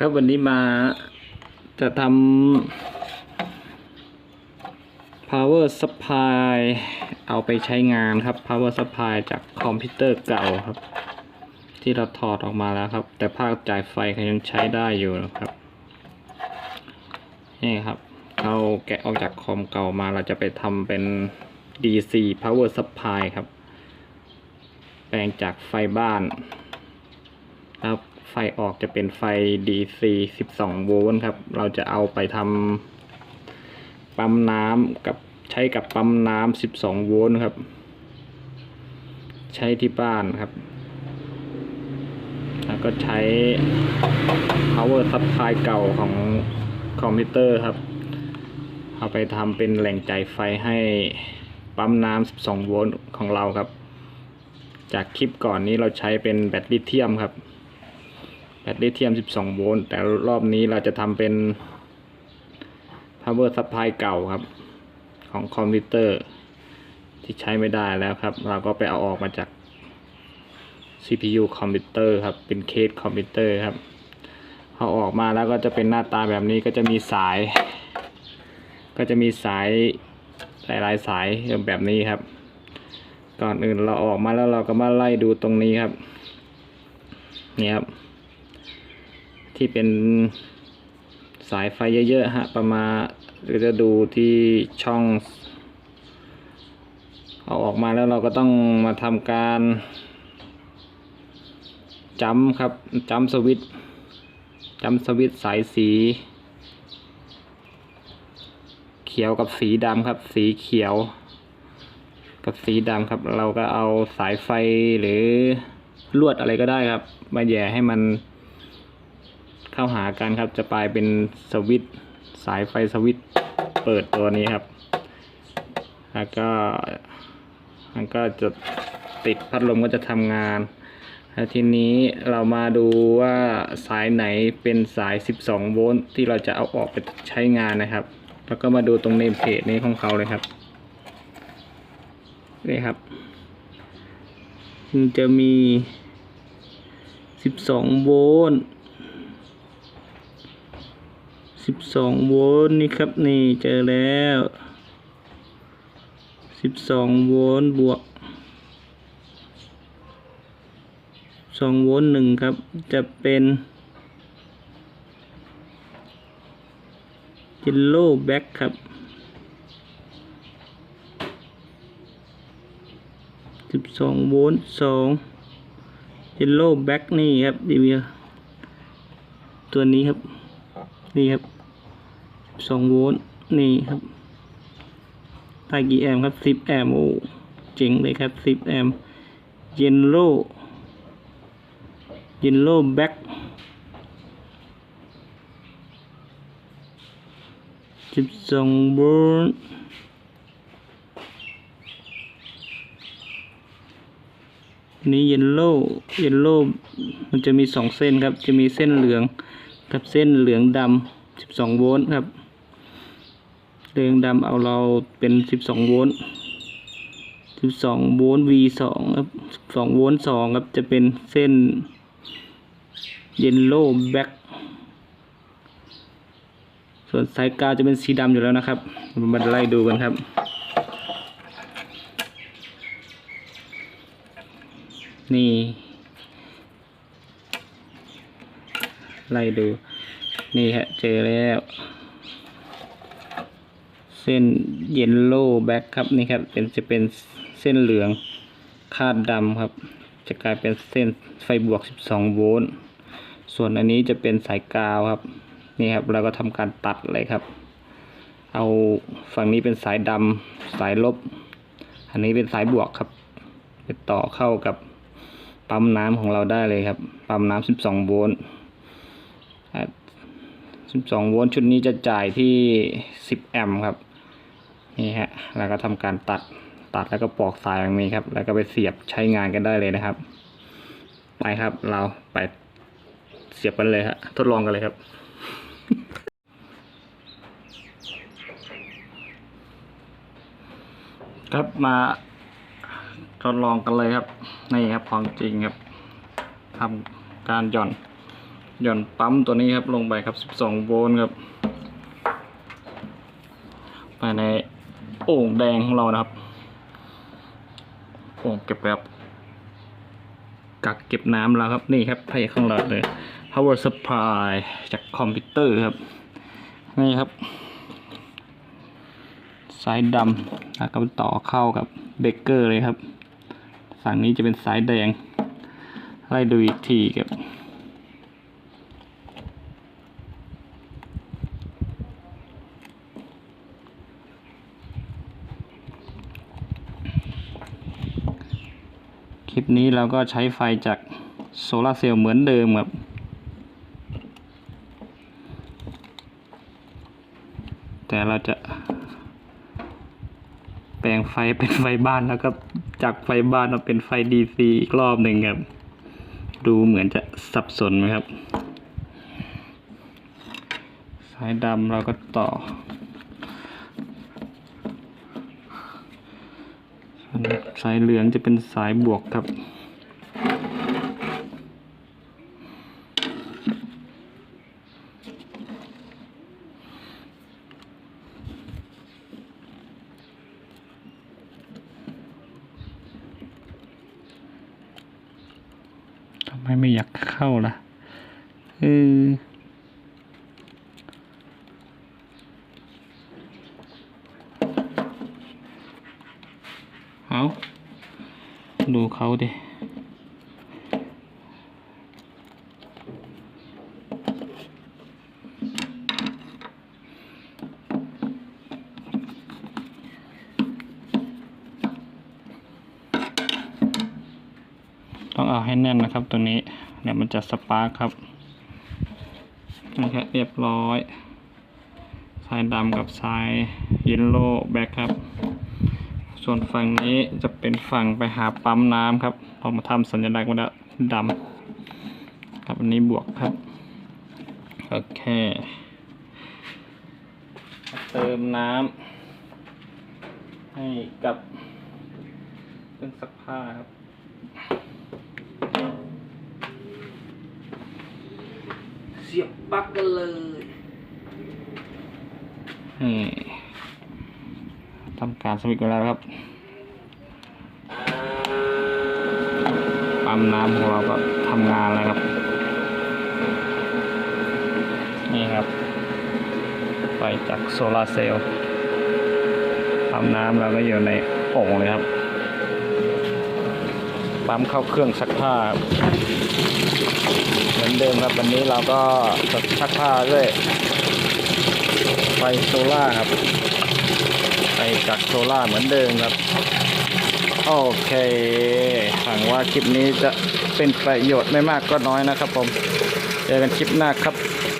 ครับวันนี้มาจะทำ power supply เอาไปใช้งานครับ power supply จากคอมพิวเตอร์เก่าครับ ที่เราถอดออกมาแล้วครับ แต่ภาคจ่ายไฟเขายังใช้ได้อยู่นะครับ นี่ครับเราแกะออกจากคอมเก่ามาเราจะไปทำเป็น DC power supply ครับ แปลงจากไฟบ้าน แล้ว ไฟออกจะเป็นไฟ DC 12 โวลต์ครับ เราจะเอาไปทำปั๊มน้ำกับใช้กับปั๊มน้ำ12 โวลต์ครับ ใช้ที่บ้านครับ แล้วก็ใช้ power supply เก่าของคอมพิวเตอร์ครับ เอาไปทำเป็นแหล่งจ่ายไฟให้ปั๊มน้ำ12 โวลต์ของเราครับ จากคลิปก่อนนี้เราใช้เป็นแบตลิเธียมครับ แบตลิเธียม 12 โวลต์ แต่รอบนี้เราจะทำเป็น power supply เก่าครับ ของคอมพิวเตอร์ ที่ใช้ไม่ได้แล้วครับ เราก็ไปเอาออกมาจาก CPU คอมพิวเตอร์ครับ เป็นเคสคอมพิวเตอร์ครับพอออกมาแล้วก็จะเป็นหน้าตาแบบนี้ก็จะมีสาย ก็จะมีสายหลายๆสายแบบนี้ครับ ก่อนอื่นเราออกมาแล้วเราก็มาไล่ดูตรงนี้ครับ นี่ครับ ที่เป็นสายไฟเยอะๆฮะประมาณหรือจะดูที่ช่อง เอาออกมาแล้วเราก็ต้องมาทำการจัมครับจัมสวิตช์จัมสวิตช์สายสี เขียวกับสีดำครับ สีเขียว กับสีดำครับ เราก็เอาสายไฟหรือลวดอะไรก็ได้ครับ มาแย่ให้มัน เข้าหากันครับ จะกลายเป็นสวิตสายไฟสวิตเปิดตัวนี้ครับ แล้วก็มันก็จะติดพัดลมก็จะทำงานแล้วทีนี้เรามาดูว่าสายไหนเป็นสาย 12 โวลต์ที่เราจะเอาออกไปใช้งานนะครับ แล้วก็มาดูตรงเนมเพจนี้ของเขาเลยครับ นี่ครับ มันจะมี 12 โวลต์ 12 โวลต์นี่ครับนี่เจอแล้ว 12 โวลต์บวก2โวลต์หนึ่งครับ จะเป็น yellow back ครับสิบสองโวลต์สองเยลโล่แบ็กนี่ครับดีเวียตัวนี้ครับ นี่ครับสองโวลต์นี่ครับได้กี่แอมป์ครับสิบแอมป์โอ้เจ๋งเลยครับสิบแอมป์เยลโลเยลโลแบ็กสิบสองโวลต์นี้เยลโล่เยลโล่มันจะมีสองเส้นครับ จะมีเส้นเหลือง กับเส้นเหลืองดำสิบสองโวลต์ครับ เหลืองดำเอาเราเป็นสิบสองโวลต์สิบสองโวลต์ V สองครับสองโวลต์สองครับจะเป็นเส้นเยลโล่แบ็กส่วนสายกาวจะเป็นสีดำอยู่แล้วนะครับมาไล่ดูกันครับนี่ ไล่ดู นี่ฮะ เจอแล้ว เส้นเยลโล่แบ็คครับนี่ครับเป็นจะเป็นเส้นเหลืองคาดดำครับ จะกลายเป็นเส้นไฟบวก 12 โวลต์ส่วนอันนี้จะเป็นสายกาวครับ นี่ครับเราก็ทำการตัดเลยครับ เอาฝั่งนี้เป็นสายดำสายลบ อันนี้เป็นสายบวกครับไปต่อเข้ากับปั๊มน้ำของเราได้เลยครับ ปั๊มน้ำ12 โวลต์ 12 โวลต์ชุดนี้จะจ่ายที่ 10 แอมป์ครับ นี่ฮะ แล้วก็ทำการตัด ตัดแล้วก็ปอกสายอย่างนี้ครับ แล้วก็ไปเสียบใช้งานกันได้เลยนะครับ ไปครับ เราไปเสียบกันเลยฮะ ทดลองกันเลยครับครับมาทดลองกันเลยครับ นี่ครับของจริงครับทำการหย่อน หย่อนปั๊มตัวนี้ครับลงไปครับ 12 โวลต์ครับ ภายในโอ่งแดงของเรานะครับ โอ่งเก็บแบบกักเก็บน้ำแล้วครับ นี่ครับไพ่ข้างหลังเลย power supply จากคอมพิวเตอร์ครับ นี่ครับ สายดำแล้วก็ต่อเข้ากับเบรกเกอร์เลยครับ ฝั่งนี้จะเป็นสายแดง ไล่ดูอีกทีครับ คลิปนี้เราก็ใช้ไฟจากโซลาร์เซลล์เหมือนเดิมครับแต่เราจะ แปลงไฟเป็นไฟบ้านแล้วก็จากไฟบ้านมาเป็นไฟ DC อีกรอบหนึ่งครับ ดูเหมือนจะสับสนไหมครับ สายดำเราก็ต่อ สายเหลืองจะเป็นสายบวกครับ ทำไมไม่อยากเข้าล่ะ เออ เอาดูเขาดิต้องเอาให้แน่นนะครับตัวนี้เดี๋ยวมันจะสปาร์คครับนี่ครับเรียบร้อยสายดำกับสายเยลโล่แบ็คครับ ส่วนฝั่งนี้จะเป็นฝั่งไปหาปั๊มน้ำครับพอมาทำสัญลักษณ์มาแล้วดำครับอันนี้บวกครับโอเคเติมน้ำให้กับเครื่องซักผ้าครับเสียบปลั๊กกันเลยนี่ ทำการสวิตช์กันแล้วครับ ปั๊มน้ำของเราก็ทำงานแล้วครับ นี่ครับ ไฟจากโซลาร์เซลล์ปั๊มน้ำเราก็อยู่ในโอ่งเลยครับ ปั๊มเข้าเครื่องซักผ้า เหมือนเดิมครับ วันนี้เราก็ซักผ้าด้วยไฟโซล่าร์ครับ ไปจากโซล่าเหมือนเดิมครับ โอเคหวังว่าคลิปนี้จะเป็นประโยชน์ไม่มากก็น้อยนะครับผม เจอกันคลิปหน้าครับ